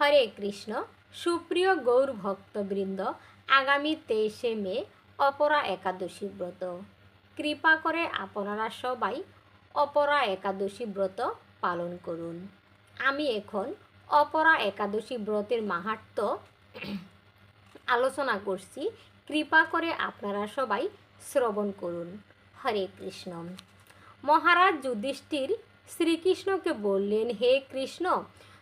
হরে কৃষ্ণ। সুপ্রিয় গৌর ভক্তবৃন্দ, আগামী তেইশে মে, অপরা একাদশী ব্রত। কৃপা করে আপনারা সবাই অপরা একাদশী ব্রত পালন করুন। আমি এখন অপরা একাদশী ব্রতের মাহাত্ম আলোচনা করছি। কৃপা করে আপনারা সবাই শ্রবণ করুন। হরে কৃষ্ণ। মহারাজ যুধিষ্ঠির শ্রীকৃষ্ণকে বললেন, হে কৃষ্ণ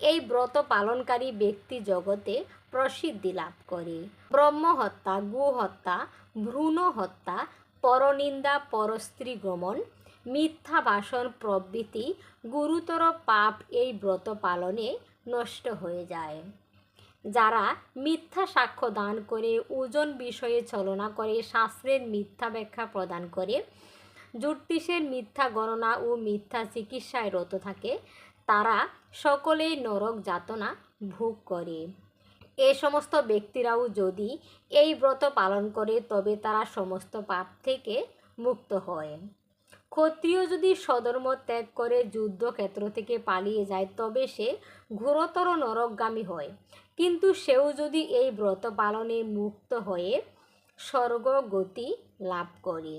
এই ব্রত পালনকারী ব্যক্তি জগতে প্রসিদ্ধি লাভ করে। ব্রহ্ম হত্যা গো ভ্রূণ হত্যা পরনিন্দা পরস্ত্রী গমন মিথ্যা বাসন প্রভৃতি গুরুতর পাপ এই ব্রত পালনে নষ্ট হয়ে যায়। যারা মিথ্যা সাক্ষ্য দান করে, ওজন বিষয়ে ছলনা করে, শাস্ত্রের মিথ্যা ব্যাখ্যা প্রদান করে, জ্যোতিষের মিথ্যা গণনা ও মিথ্যা চিকিৎসায় রত থাকে তারা সকলেই নরক যাতনা ভোগ করে। এ সমস্ত ব্যক্তিরাও যদি এই ব্রত পালন করে, তবে তারা সমস্ত পাপ থেকে মুক্ত হয়। ক্ষত্রিয় যদি সধর্ম ত্যাগ করে, যুদ্ধক্ষেত্র থেকে পালিয়ে যায়, তবে সে ঘোরতর নরকগামী হয়। কিন্তু সেও যদি এই ব্রত পালনে মুক্ত হয়ে স্বর্গগতি লাভ করে।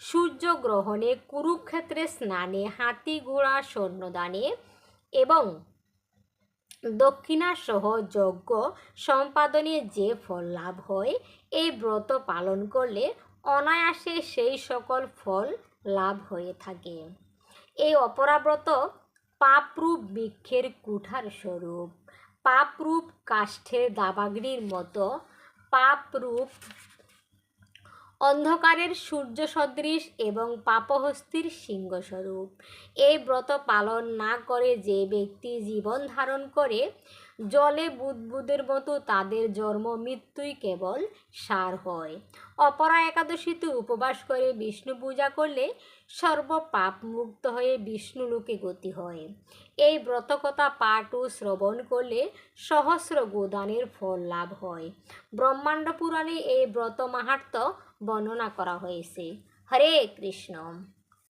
সূর্যগ্রহণে কুরুক্ষেত্রে স্নানে হাতি ঘোড়া সৈন্যদানে এবং দক্ষিণাসহ যজ্ঞ সম্পাদনে যে ফল লাভ হয়, এই ব্রত পালন করলে অনায়াসে সেই সকল ফল লাভ হয়ে থাকে। এই অপরাব্রত পাপরূপ বৃক্ষের কুঠার স্বরূপ। পাপরূপ কাষ্ঠের দাবাগ্নির মতো পাপরূপ অন্ধকারের সূর্য সদৃশ এবং পাপহস্তির সিংহস্বরূপ। এই ব্রত পালন না করে যে ব্যক্তি জীবন ধারণ করে, জলে বুদবুদের মতো তাদের জন্ম মৃত্যুই কেবল সার হয়। অপরা একাদশীতে উপবাস করে বিষ্ণু পূজা করলে সর্বপাপ মুক্ত হয়ে বিষ্ণুলোকে গতি হয়। এই ব্রতকথা পাঠ ও শ্রবণ করলে সহস্র গোদানের ফল লাভ হয়। ব্রহ্মাণ্ড পুরাণে এই ব্রত মাহাত্ম বর্ণনা করা হয়েছে হরে কৃষ্ণ